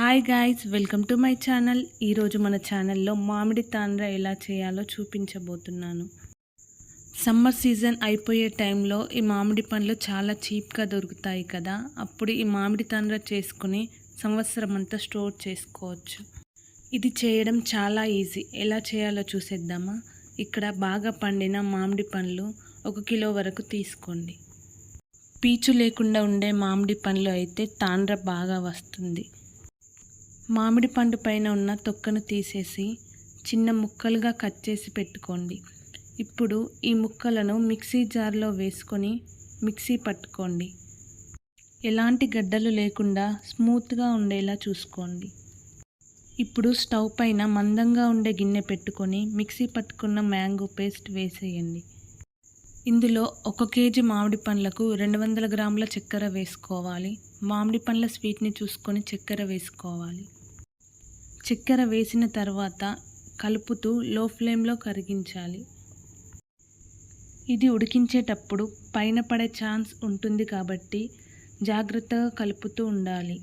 Hi guys welcome to my channel. ఈరోజు మన ఛానల్లో మామిడి తాండ్ర ఎలా చేయాలో చూపించబోతున్నాను. సమ్మర్ సీజన్ అయిపోయే టైంలో ఈ మామిడి పండ్లు చాలా చీప్గా దొరుకుతాయి కదా. అప్పుడు ఈ మామిడి తాండ్ర చేసుకుని సంవత్సరం అంతా స్టోర్ చేసుకోవచ్చు. ఇది చేయడం చాలా ఈజీ. ఎలా చేయాలో చూసేద్దామా? ఇక్కడ బాగా పండిన మామిడి పండ్లు ఒక కిలో వరకు తీసుకోండి. పీచు లేకుండా ఉండే మామిడి పండ్లు అయితే తాండ్ర బాగా వస్తుంది. మామిడి పండు పైన ఉన్న తొక్కను తీసేసి చిన్న ముక్కలుగా కట్ చేసి పెట్టుకోండి. ఇప్పుడు ఈ ముక్కలను మిక్సీ జార్లో వేసుకొని మిక్సీ పట్టుకోండి. ఎలాంటి గడ్డలు లేకుండా స్మూత్గా ఉండేలా చూసుకోండి. ఇప్పుడు స్టవ్ పైన మందంగా ఉండే గిన్నె పెట్టుకొని మిక్సీ పట్టుకున్న మ్యాంగో పేస్ట్ వేసేయండి. ఇందులో ఒక కేజీ మామిడి పండ్లకు రెండు వందల గ్రాముల చక్కెర వేసుకోవాలి. మామిడి పండ్ల స్వీట్ని చూసుకొని చక్కెర వేసుకోవాలి. చక్కెర వేసిన తర్వాత కలుపుతూ లో ఫ్లేమ్లో కరిగించాలి. ఇది ఉడికించేటప్పుడు పైన పడే ఛాన్స్ ఉంటుంది కాబట్టి జాగ్రత్తగా కలుపుతూ ఉండాలి.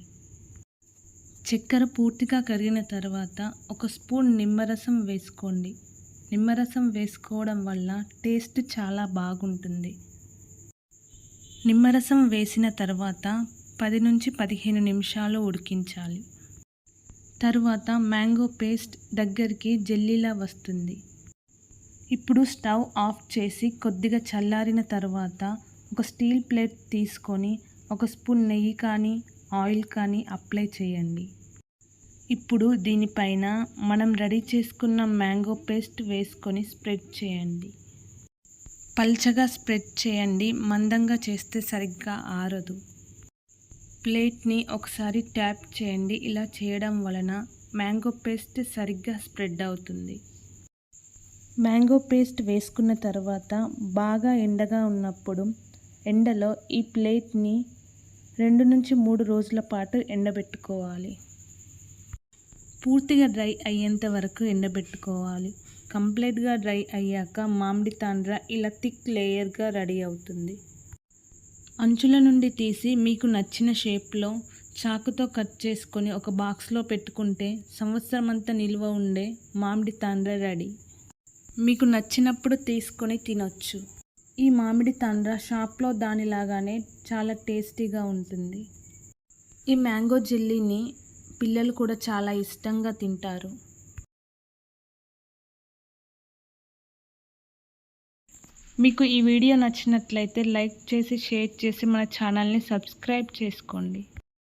చక్కెర పూర్తిగా కరిగిన తర్వాత ఒక స్పూన్ నిమ్మరసం వేసుకోండి. నిమ్మరసం వేసుకోవడం వల్ల టేస్ట్ చాలా బాగుంటుంది. నిమ్మరసం వేసిన తర్వాత పది నుంచి పదిహేను నిమిషాలు ఉడికించాలి. తరువాత మ్యాంగో పేస్ట్ దగ్గరికి జెల్లీలా వస్తుంది. ఇప్పుడు స్టవ్ ఆఫ్ చేసి కొద్దిగా చల్లారిన తర్వాత ఒక స్టీల్ ప్లేట్ తీసుకొని ఒక స్పూన్ నెయ్యి కానీ ఆయిల్ కానీ అప్లై చేయండి. ఇప్పుడు దీనిపైన మనం రెడీ చేసుకున్న మ్యాంగో పేస్ట్ వేసుకొని స్ప్రెడ్ చేయండి. పల్చగా స్ప్రెడ్ చేయండి మందంగా చేస్తే సరిగ్గా ఆరదు. ప్లేట్ని ఒకసారి ట్యాప్ చేయండి. ఇలా చేయడం వలన మ్యాంగో పేస్ట్ సరిగ్గా స్ప్రెడ్ అవుతుంది. మ్యాంగో పేస్ట్ వేసుకున్న తర్వాత బాగా ఎండగా ఉన్నప్పుడు ఎండలో ఈ ప్లేట్ని రెండు నుంచి మూడు రోజుల పాటు ఎండబెట్టుకోవాలి. పూర్తిగా డ్రై అయ్యేంత వరకు ఎండబెట్టుకోవాలి. కంప్లీట్గా డ్రై అయ్యాక మామిడి తాండ్ర ఇలా థిక్ లేయర్గా రెడీ అవుతుంది. అంచుల నుండి తీసి మీకు నచ్చిన షేప్లో చాకుతో కట్ చేసుకొని ఒక బాక్స్లో పెట్టుకుంటే సంవత్సరం అంతా నిల్వ ఉండే మామిడి తాండ్ర రెడీ. మీకు నచ్చినప్పుడు తీసుకొని తినొచ్చు. ఈ మామిడి తాండ్ర షాప్లో దానిలాగానే చాలా టేస్టీగా ఉంటుంది. ఈ మ్యాంగో జెల్లీని పిల్లలు కూడా చాలా ఇష్టంగా తింటారు. మీకు ఈ వీడియో నచ్చినట్లయితే లైక్ చేసి షేర్ చేసి మన ఛానల్ని సబ్స్క్రైబ్ చేసుకోండి.